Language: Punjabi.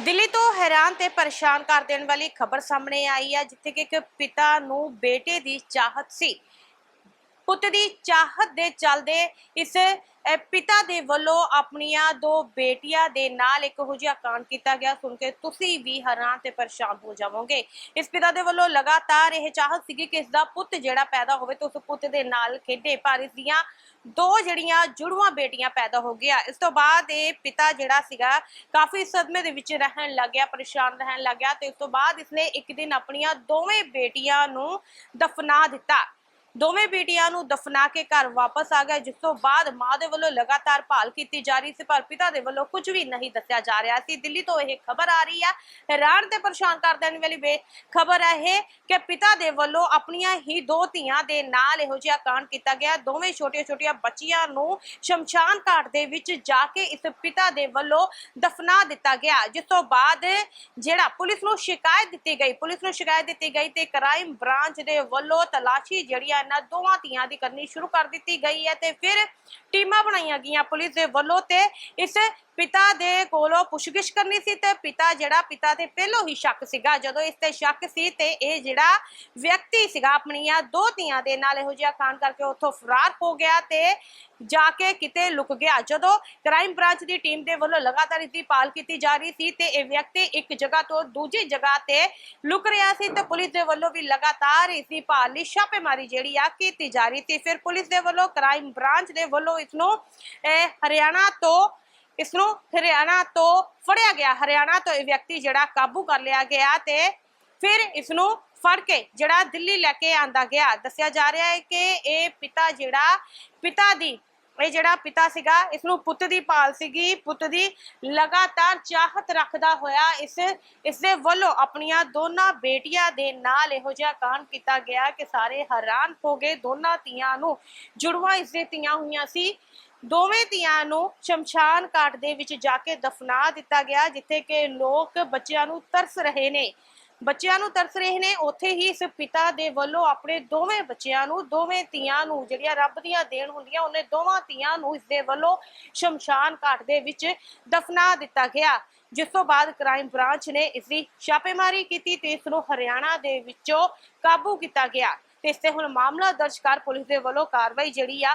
ਦਿੱਲੀ ਤੋਂ ਹੈਰਾਨ ਤੇ ਪਰੇਸ਼ਾਨ ਕਰ ਦੇਣ ਵਾਲੀ ਖਬਰ ਸਾਹਮਣੇ ਆਈ ਹੈ, ਜਿੱਥੇ ਕਿ ਇੱਕ ਪਿਤਾ ਨੂੰ ਬੇਟੇ ਦੀ ਚਾਹਤ ਸੀ। ਪੁੱਤ ਦੀ ਚਾਹਤ ਦੇ ਚੱਲਦੇ ਇਸ ਪਿਤਾ ਦੇ ਵੱਲੋਂ ਆਪਣੀਆਂ ਦੋ ਬੇਟੀਆਂ ਦੇ ਨਾਲ ਇੱਕ ਹੋ ਜਿਹਾ ਕਾਂਡ ਕੀਤਾ ਗਿਆ। ਸੁਣ ਕੇ ਤੁਸੀਂ ਵੀ ਹੈਰਾਨ ਤੇ ਪਰੇਸ਼ਾਨ ਹੋ ਜਾਵੋਗੇ। ਇਸ ਪਿਤਾ ਦੇ ਵੱਲੋਂ ਲਗਾਤਾਰ ਇਹ ਚਾਹਤ ਸੀਗੀ ਕਿ ਇਸ ਦਾ ਪੁੱਤ ਜਿਹੜਾ ਪੈਦਾ ਹੋਵੇ ਤੇ ਉਸ ਪੁੱਤ ਦੇ ਨਾਲ ਖੇਡੇ। ਪਰ ਇਸ ਦੀਆਂ ਦੋ ਜਿਹੜੀਆਂ ਜੁੜਵਾਂ ਬੇਟੀਆਂ ਪੈਦਾ ਹੋ ਗਿਆ ਇਸ ਤੋਂ ਬਾਅਦ ਇਹ ਪਿਤਾ ਜਿਹੜਾ ਸੀਗਾ ਕਾਫੀ ਸਦਮੇ ਦੇ ਵਿੱਚ ਰਹਿਣ ਲੱਗ ਗਿਆ, ਪਰੇਸ਼ਾਨ ਰਹਿਣ ਲੱਗ ਗਿਆ ਤੇ ਉਸ ਤੋਂ ਬਾਅਦ ਇਸਨੇ ਇੱਕ ਦਿਨ ਆਪਣੀਆਂ ਦੋਵੇਂ ਬੇਟੀਆਂ ਨੂੰ ਦਫਨਾ ਦਿੱਤਾ। ਦੋਵੇਂ ਬੇਟੀਆਂ ਨੂੰ ਦਫਨਾ ਕੇ ਘਰ ਵਾਪਸ ਆ ਗਿਆ ਜਿਸ ਤੋਂ ਬਾਅਦ ਮਾਂ ਦੇ ਵੱਲੋਂ ਲਗਾਤਾਰ ਭਾਲ ਕੀਤੀ ਜਾ ਰਹੀ ਸੀ, ਪਰ ਪਿਤਾ ਦੇ ਵੱਲੋਂ ਕੁਝ ਵੀ ਨਹੀਂ ਦੱਸਿਆ ਜਾ ਰਿਹਾ ਸੀ। ਦਿੱਲੀ ਤੋਂ ਇਹ ਖਬਰ ਆ ਰਹੀ ਆ, ਹੈਰਾਨ ਤੇ ਪਰੇਸ਼ਾਨ ਕਰ ਦੇਣ ਵਾਲੀ ਖਬਰ ਹੈ ਇਹ ਕਿ ਪਿਤਾ ਦੇ ਵੱਲੋਂ ਆਪਣੀਆਂ ਹੀ ਦੋ ਧੀਆਂ ਦੇ ਨਾਲ ਇਹੋ ਜਿਹਾ ਕਾਂਡ ਕੀਤਾ ਗਿਆ। ਦੋਵੇਂ ਛੋਟੀਆਂ-ਛੋਟੀਆਂ ਬੱਚੀਆਂ ਨੂੰ ਸ਼ਮਸ਼ਾਨ ਘਾਟ ਦੇ ਵਿੱਚ ਜਾ ਕੇ ਇਸ ਪਿਤਾ ਦੇ ਵੱਲੋਂ ਦਫਨਾ ਦਿੱਤਾ ਗਿਆ, ਜਿਸ ਤੋਂ ਬਾਅਦ ਜਿਹੜਾ ਪੁਲਿਸ ਨੂੰ ਸ਼ਿਕਾਇਤ ਦਿੱਤੀ ਗਈ, ਪੁਲਿਸ ਨੂੰ ਸ਼ਿਕਾਇਤ ਦਿੱਤੀ ਗਈ ਤੇ ਕ੍ਰਾਈਮ ਬ੍ਰਾਂਚ ਦੇ ਵੱਲੋਂ ਤਲਾਸ਼ੀ ਜਿਹੜੀਆਂ ਆ ਇਹਨਾਂ ਦੋਵਾਂ ਧੀਆਂ ਦੀ ਕਰਨੀ ਸ਼ੁਰੂ ਕਰ ਦਿੱਤੀ ਗਈ ਹੈ ਤੇ ਫਿਰ ਟੀਮਾਂ ਬਣਾਈਆਂ ਗਈਆਂ ਪੁਲਿਸ ਦੇ ਵੱਲੋਂ ਤੇ ਇਸ ਪਿਤਾ ਦੇ ਕੋਲੋਂ ਪੁੱਛਗਿੱਛ ਕਰਨੀ ਸੀ ਤੇ ਪਿਤਾ ਜਿਹੜਾ ਪਿਤਾ ਤੇ ਪਹਿਲੋਂ ਹੀ ਸ਼ੱਕ ਸੀਗਾ। ਜਦੋਂ ਇਸ ਤੇ ਸ਼ੱਕ ਸੀ ਤੇ ਇਹ ਜਿਹੜਾ ਵਿਅਕਤੀ ਸੀਗਾ ਆਪਣੀਆਂ ਦੋ ਧੀਆਂ ਦੇ ਨਾਲ ਇਹੋ ਜਿਹਾ ਕਾਂਡ ਕਰਕੇ ਉੱਥੋਂ ਫਰਾਰ ਹੋ ਗਿਆ ਤੇ ਜਾ ਕੇ ਕਿਤੇ ਲੁਕ ਗਿਆ। ਜਦੋਂ ਕ੍ਰਾਈਮ ਬ੍ਰਾਂਚ ਦੀ ਟੀਮ ਦੇ ਵੱਲੋਂ ਲਗਾਤਾਰ ਇਸ ਦੀ ਪਾਲ ਕੀਤੀ ਜਾ ਰਹੀ ਸੀ ਤੇ ਇਹ ਵਿਅਕਤੀ ਇੱਕ ਜਗ੍ਹਾ ਤੋਂ ਦੂਜੀ ਜਗ੍ਹਾ ਤੇ ਲੁਕ ਰਿਹਾ ਸੀ ਤੇ ਪੁਲਿਸ ਦੇ ਵੱਲੋਂ ਵੀ ਲਗਾਤਾਰ ਇਸ ਦੀ ਭਾਲ ਲਈ ਛਾਪੇਮਾਰੀ ਜਿਹੜੀ ਆ ਕੀਤੀ ਜਾ ਰਹੀ ਸੀ। ਫਿਰ ਪੁਲਿਸ ਦੇ ਵੱਲੋਂ ਕ੍ਰਾਈਮ ਬ੍ਰਾਂਚ ਦੇ ਵੱਲੋਂ ਇਸ ਨੂੰ ਹਰਿਆਣਾ ਤੋਂ ਇਸ ਨੂੰ ਹਰਿਆਣਾ ਤੋਂ ਫੜਿਆ ਗਿਆ। ਹਰਿਆਣਾ ਤੋਂ ਇਹ ਵਿਅਕਤੀ ਜਿਹੜਾ ਕਾਬੂ ਕਰ ਲਿਆ ਗਿਆ ਤੇ ਫਿਰ ਇਸ ਨੂੰ ਫੜ ਕੇ ਜਿਹੜਾ ਦਿੱਲੀ ਲੈ ਕੇ ਆਂਦਾ ਗਿਆ। ਦੱਸਿਆ ਜਾ ਰਿਹਾ ਹੈ ਕਿ ਇਹ ਪਿਤਾ ਜਿਹੜਾ, ਪਿਤਾ ਦੀ, ਇਹ ਜਿਹੜਾ ਪਿਤਾ ਸੀਗਾ ਇਸ ਨੂੰ ਪੁੱਤ ਦੀ ਭਾਲ ਸੀਗੀ। ਪੁੱਤ ਦੀ ਲਗਾਤਾਰ ਚਾਹਤ ਰੱਖਦਾ ਹੋਇਆ ਇਸ ਇਸ ਦੇ ਵੱਲੋਂ ਆਪਣੀਆਂ ਦੋਨਾਂ ਬੇਟੀਆਂ ਦੇ ਨਾਲ ਇਹੋ ਜਿਹਾ ਕਾਂਡ ਕੀਤਾ ਗਿਆ ਕਿ ਸਾਰੇ ਹੈਰਾਨ ਹੋ ਗਏ। ਦੋਨਾਂ ਧੀਆਂ ਨੂੰ ਜੁੜਵਾ ਇਸ ਦੇ ਧੀਆਂ ਹੋਈਆਂ ਸੀ। ਦੋਵੇਂ ਧੀਆਂ ਨੂੰ ਸ਼ਮਸ਼ਾਨ ਘਾਟ ਦੇ ਵਿੱਚ ਜਾ ਕੇ ਦਫਨਾ ਦਿੱਤਾ ਗਿਆ, ਜਿੱਥੇ ਕਿ ਲੋਕ ਬੱਚਿਆਂ ਨੂੰ ਤਰਸ ਰਹੇ ਨੇ। ਬੱਚਿਆਂ ਨੂੰ ਤਰਸ ਰਹੇ ਨੇ, ਉੱਥੇ ਹੀ ਇਸ ਪਿਤਾ ਦੇ ਵੱਲੋਂ ਆਪਣੇ ਦੋਵੇਂ ਬੱਚਿਆਂ ਨੂੰ, ਦੋਵੇਂ ਧੀਆਂ ਨੂੰ ਜਿਹੜੀਆਂ ਰੱਬ ਦੀਆਂ ਦੇਣ ਹੁੰਦੀਆਂ, ਉਹਨੇ ਦੋਵਾਂ ਧੀਆਂ ਨੂੰ ਇਸ ਦੇ ਵੱਲੋਂ ਸ਼ਮਸ਼ਾਨ ਘਾਟ ਦੇ ਵਿੱਚ ਦਫਨਾ ਦਿੱਤਾ ਗਿਆ। ਜਿਸ ਤੋਂ ਬਾਅਦ ਕ੍ਰਾਈਮ ਬ੍ਰਾਂਚ ਨੇ ਇਸ ਦੀ ਛਾਪੇਮਾਰੀ ਕੀਤੀ ਤੇ ਇਸ ਨੂੰ ਹਰਿਆਣਾ ਦੇ ਵਿੱਚੋਂ ਕਾਬੂ ਕੀਤਾ ਗਿਆ। ਤੇ ਇਸ ਤੇ ਹੁਣ ਮਾਮਲਾ ਦਰਜ ਕਰ ਪੁਲਿਸ ਦੇ ਵੱਲੋਂ ਕਾਰਵਾਈ ਜਿਹੜੀ ਆ